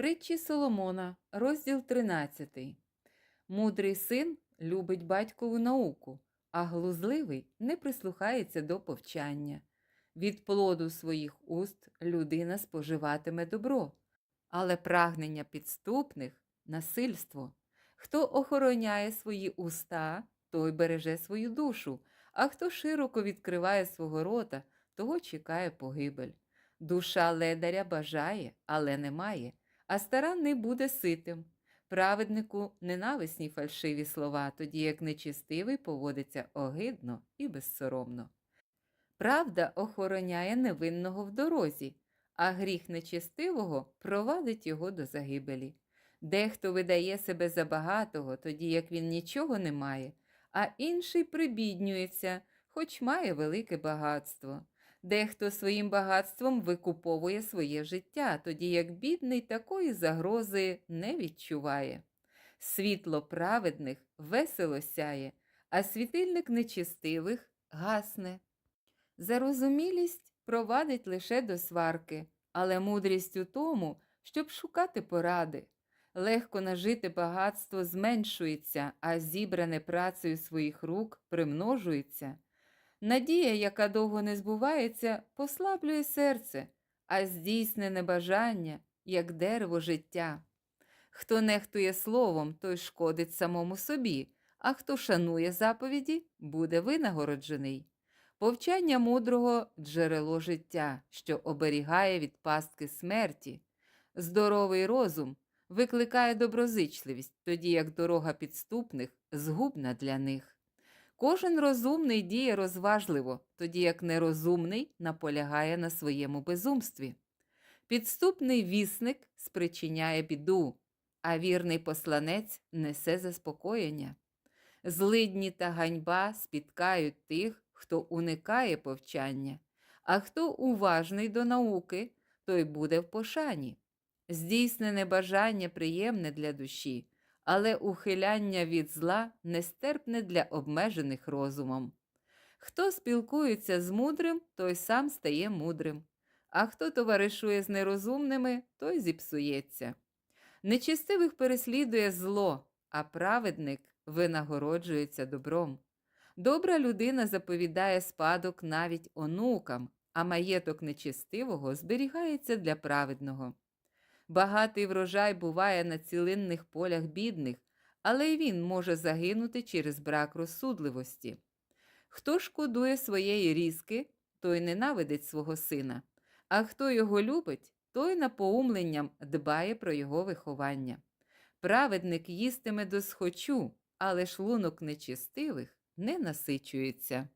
Притчі Соломона, розділ 13. Мудрий син любить батькову науку, а глузливий не прислухається до повчання. Від плоду своїх уст людина споживатиме добро, але прагнення підступних насильство. Хто охороняє свої уста, той береже свою душу, а хто широко відкриває свого рота, того чекає погибель. Душа ледаря бажає, але не має, а старанний буде ситим. Праведнику ненависні фальшиві слова, тоді як нечистивий поводиться огидно і безсоромно. Правда охороняє невинного в дорозі, а гріх нечестивого провадить його до загибелі. Дехто видає себе за багатого, тоді як він нічого не має, а інший прибіднюється, хоч має велике багатство. Дехто своїм багатством викуповує своє життя, тоді як бідний такої загрози не відчуває. Світло праведних весело сяє, а світильник нечистивих гасне. Зарозумілість провадить лише до сварки, але мудрість у тому, щоб шукати поради. Легко нажите багатство зменшується, а зібране працею своїх рук примножується. Надія, яка довго не збувається, послаблює серце, а здійснене бажання, як дерево життя. Хто нехтує словом, той шкодить самому собі, а хто шанує заповіді, буде винагороджений. Повчання мудрого джерело життя, що оберігає від пастки смерті. Здоровий розум викликає доброзичливість, тоді як дорога підступних згубна для них. Кожен розумний діє розважливо, тоді як нерозумний наполягає на своєму безумстві. Підступний вісник спричиняє біду, а вірний посланець несе заспокоєння. Злидні та ганьба спіткають тих, хто уникає повчання, а хто уважний до науки, той буде в пошані. Здійснене бажання приємне для душі, але ухиляння від зла нестерпне для обмежених розумом. Хто спілкується з мудрим, той сам стає мудрим, а хто товаришує з нерозумними, той зіпсується. Нечистивих переслідує зло, а праведник винагороджується добром. Добра людина заповідає спадок навіть онукам, а маєток нечистивого зберігається для праведного. Багатий врожай буває на цілинних полях бідних, але й він може загинути через брак розсудливості. Хто шкодує своєї різки, той ненавидить свого сина, а хто його любить, той напоумленням дбає про його виховання. Праведник їстиме досхочу, але шлунок нечистивих не насичується.